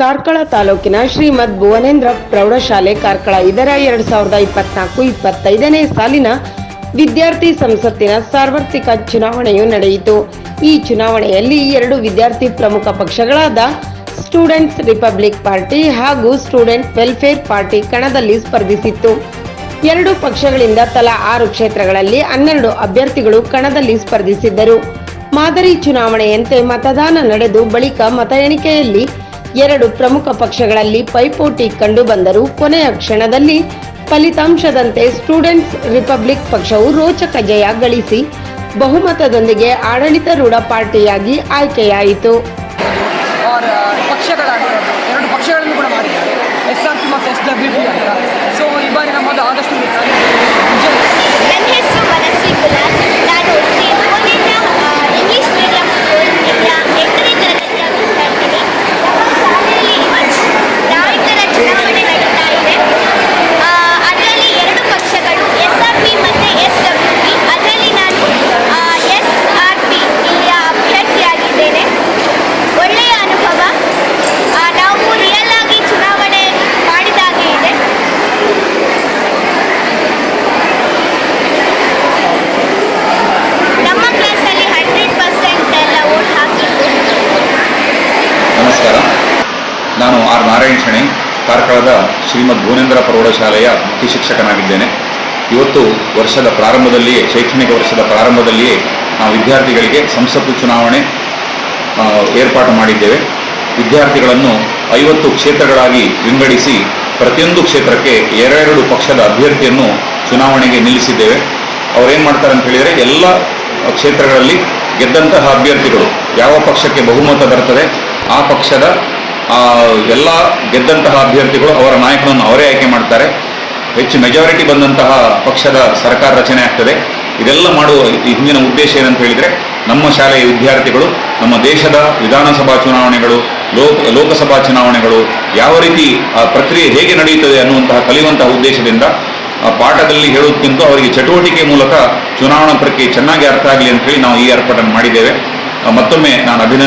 ಕಾರ್ಕಳ ತಾಲೂಕಿನ ಶ್ರೀಮದ್ ಭುವನೇಂದ್ರ ಪ್ರೌಢಶಾಲೆ ಕಾರ್ಕಳ. ಇದರ ಎರಡ್ ಸಾವಿರದ ಇಪ್ಪತ್ನಾಲ್ಕು, ಇಪ್ಪತ್ತೈದನೇ ಸಾಲಿನ ವಿದ್ಯಾರ್ಥಿ ಸಂಸತ್ತಿನ ಸಾರ್ವತ್ರಿಕ ಚುನಾವಣೆಯು ನಡೆಯಿತು. ಈ ಚುನಾವಣೆಯಲ್ಲಿ ಎರಡು ವಿದ್ಯಾರ್ಥಿ ಪ್ರಮುಖ ಪಕ್ಷಗಳಾದ ಸ್ಟೂಡೆಂಟ್ಸ್ ರಿಪಬ್ಲಿಕ್ ಪಾರ್ಟಿ ಹಾಗೂ ಸ್ಟೂಡೆಂಟ್ ವೆಲ್ಫೇರ್ ಪಾರ್ಟಿ ಕಣದಲ್ಲಿ ಸ್ಪರ್ಧಿಸಿತ್ತು. ಎರಡು ಪಕ್ಷಗಳಿಂದ ತಲಾ ಆರು ಕ್ಷೇತ್ರಗಳಲ್ಲಿ ಹನ್ನೆರಡು ಅಭ್ಯರ್ಥಿಗಳು ಕಣದಲ್ಲಿ ಸ್ಪರ್ಧಿಸಿದ್ದರು. ಮಾದರಿ ಚುನಾವಣೆಯಂತೆ ಮತದಾನ ನಡೆದು ಬಳಿಕ ಮತ ಎಣಿಕೆಯಲ್ಲಿ ಎರಡು ಪ್ರಮುಖ ಪಕ್ಷಗಳಲ್ಲಿ ಪೈಪೋಟಿ ಕಂಡುಬಂದರೂ ಕೊನೆಯ ಕ್ಷಣದಲ್ಲಿ ಫಲಿತಾಂಶದಂತೆ ಸ್ಟೂಡೆಂಟ್ಸ್ ರಿಪಬ್ಲಿಕ್ ಪಕ್ಷವು ರೋಚಕ ಜಯ ಗಳಿಸಿ ಬಹುಮತದೊಂದಿಗೆ ಆಡಳಿತಾರೂಢ ಪಾರ್ಟಿಯಾಗಿ ಆಯ್ಕೆಯಾಯಿತು. ಆರ್ ಕಾರ್ಕಳದ ಶ್ರೀಮದ್ ಭುವನೇಂದ್ರ ಪ್ರೌಢಶಾಲೆಯ ಮುಖ್ಯ ಶಿಕ್ಷಕನಾಗಿದ್ದೇನೆ. ಇವತ್ತು ವರ್ಷದ ಪ್ರಾರಂಭದಲ್ಲಿಯೇ, ಶೈಕ್ಷಣಿಕ ವರ್ಷದ ಪ್ರಾರಂಭದಲ್ಲಿಯೇ ನಾವು ವಿದ್ಯಾರ್ಥಿಗಳಿಗೆ ಸಂಸತ್ತು ಚುನಾವಣೆ ಏರ್ಪಾಟು ಮಾಡಿದ್ದೇವೆ. ವಿದ್ಯಾರ್ಥಿಗಳನ್ನು ಐವತ್ತು ಕ್ಷೇತ್ರಗಳಾಗಿ ವಿಂಗಡಿಸಿ ಪ್ರತಿಯೊಂದು ಕ್ಷೇತ್ರಕ್ಕೆ ಎರಡೆರಡು ಪಕ್ಷದ ಅಭ್ಯರ್ಥಿಯನ್ನು ಚುನಾವಣೆಗೆ ನಿಲ್ಲಿಸಿದ್ದೇವೆ. ಅವರೇನು ಮಾಡ್ತಾರೆ ಅಂತ ಹೇಳಿದರೆ, ಎಲ್ಲ ಕ್ಷೇತ್ರಗಳಲ್ಲಿ ಗೆದ್ದಂತಹ ಅಭ್ಯರ್ಥಿಗಳು ಯಾವ ಪಕ್ಷಕ್ಕೆ ಬಹುಮತ ಬರ್ತದೆ, ಆ ಪಕ್ಷದ ಎಲ್ಲ ಗೆದ್ದಂತಹ ಅಭ್ಯರ್ಥಿಗಳು ಅವರ ನಾಯಕನನ್ನು ಅವರೇ ಆಯ್ಕೆ ಮಾಡ್ತಾರೆ. ಹೆಚ್ಚು ಮೆಜಾರಿಟಿ ಬಂದಂತಹ ಪಕ್ಷದ ಸರ್ಕಾರ ರಚನೆ ಆಗ್ತದೆ. ಇದೆಲ್ಲ ಮಾಡುವ ಹಿಂದಿನ ಉದ್ದೇಶ ಏನಂತ ಹೇಳಿದರೆ, ನಮ್ಮ ಶಾಲೆಯ ವಿದ್ಯಾರ್ಥಿಗಳು, ನಮ್ಮ ದೇಶದ ವಿಧಾನಸಭಾ ಚುನಾವಣೆಗಳು, ಲೋಕ, ಲೋಕಸಭಾ ಚುನಾವಣೆಗಳು, ಯಾವ ರೀತಿ ಆ ಪ್ರಕ್ರಿಯೆ ಹೇಗೆ ನಡೆಯುತ್ತದೆ ಅನ್ನುವಂತಹ ಕಲಿಯುವಂತಹ ಉದ್ದೇಶದಿಂದ, ಆ ಪಾಠದಲ್ಲಿ ಹೇಳುವುದಕ್ಕಿಂತ ಅವರಿಗೆ ಚಟುವಟಿಕೆ ಮೂಲಕ ಚುನಾವಣಾ ಪ್ರಕ್ರಿಯೆ ಚೆನ್ನಾಗಿ ಅರ್ಥ ಆಗಲಿ ಅಂತ ಹೇಳಿ ನಾವು ಈ ಏರ್ಪಾಟನ್ನು ಮಾಡಿದ್ದೇವೆ. ಮತ್ತೊಮ್ಮೆ ನಾನು ಅಭಿನಂದನೆ